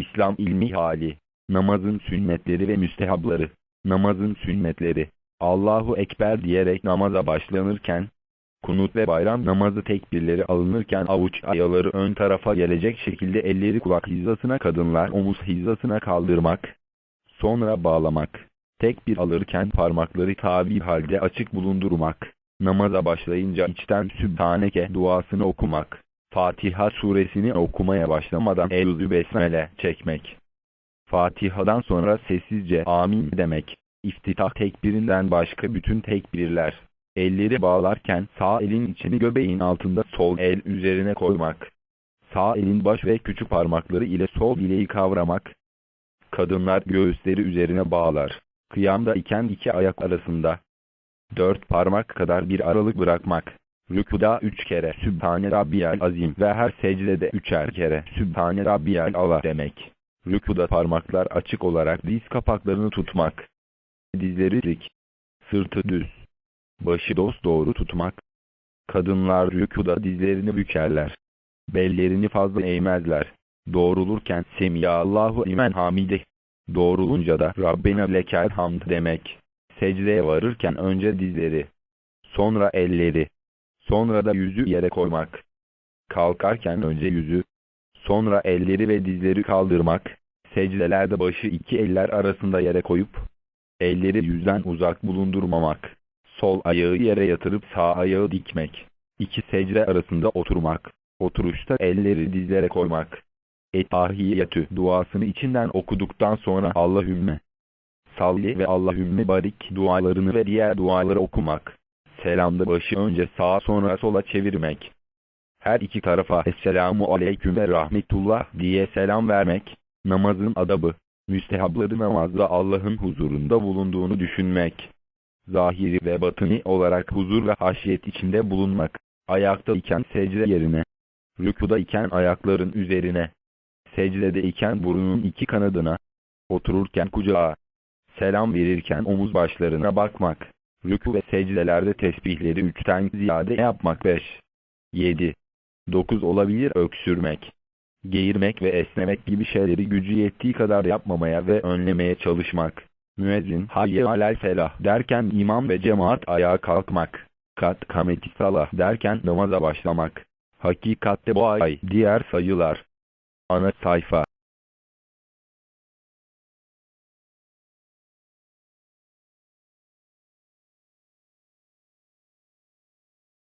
İslam ilmi hali, namazın sünnetleri ve müstehapları, namazın sünnetleri, Allahu Ekber diyerek namaza başlanırken, kunut ve bayram namazı tekbirleri alınırken avuç ayaları ön tarafa gelecek şekilde elleri kulak hizasına kadınlar omuz hizasına kaldırmak, sonra bağlamak, tekbir alırken parmakları tabi halde açık bulundurmak, namaza başlayınca içten Sübhaneke duasını okumak, Fatiha suresini okumaya başlamadan Eûzü Besmele çekmek. Fatiha'dan sonra sessizce amin demek. İftitah tekbirinden başka bütün tekbirler. Elleri bağlarken sağ elin içini göbeğin altında sol el üzerine koymak. Sağ elin baş ve küçük parmakları ile sol bileği kavramak. Kadınlar göğüsleri üzerine bağlar. Kıyamda iken iki ayak arasında. Dört parmak kadar bir aralık bırakmak. Rükuda üç kere Sübhane Rabbiyel Azim ve her secdede üçer kere Sübhane Rabbiyel Allah demek. Rükuda parmaklar açık olarak diz kapaklarını tutmak. Dizleri dik. Sırtı düz. Başı dosdoğru tutmak. Kadınlar rükuda dizlerini bükerler. Bellerini fazla eğmezler. Doğrulurken Semiyallahu imen hamide. Doğrulunca da Rabbena lekel hamd demek. Secdeye varırken önce dizleri. Sonra elleri. Sonra da yüzü yere koymak. Kalkarken önce yüzü. Sonra elleri ve dizleri kaldırmak. Secdelerde başı iki eller arasında yere koyup, elleri yüzden uzak bulundurmamak. Sol ayağı yere yatırıp sağ ayağı dikmek. İki secde arasında oturmak. Oturuşta elleri dizlere koymak. Etahiyyatü duasını içinden okuduktan sonra Allahümme salli ve Allahümme barik dualarını ve diğer duaları okumak. Selamda başı önce sağa sonra sola çevirmek. Her iki tarafa Esselamu Aleyküm ve Rahmetullah diye selam vermek. Namazın adabı. Müstehapları namazda Allah'ın huzurunda bulunduğunu düşünmek. Zahiri ve batını olarak huzur ve haşiyet içinde bulunmak. Ayakta iken secde yerine. Rükuda iken ayakların üzerine. Secdede iken burnunun iki kanadına. Otururken kucağa. Selam verirken omuz başlarına bakmak. Rükû ve secdelerde tesbihleri üçten ziyade yapmak 5. 7. 9 olabilir öksürmek. Geğirmek ve esnemek gibi şeyleri gücü yettiği kadar yapmamaya ve önlemeye çalışmak. Müezzin hayye alel felah derken imam ve cemaat ayağa kalkmak. Kat kameti salah derken namaza başlamak. Hakikatte bu ay diğer sayılar. Ana sayfa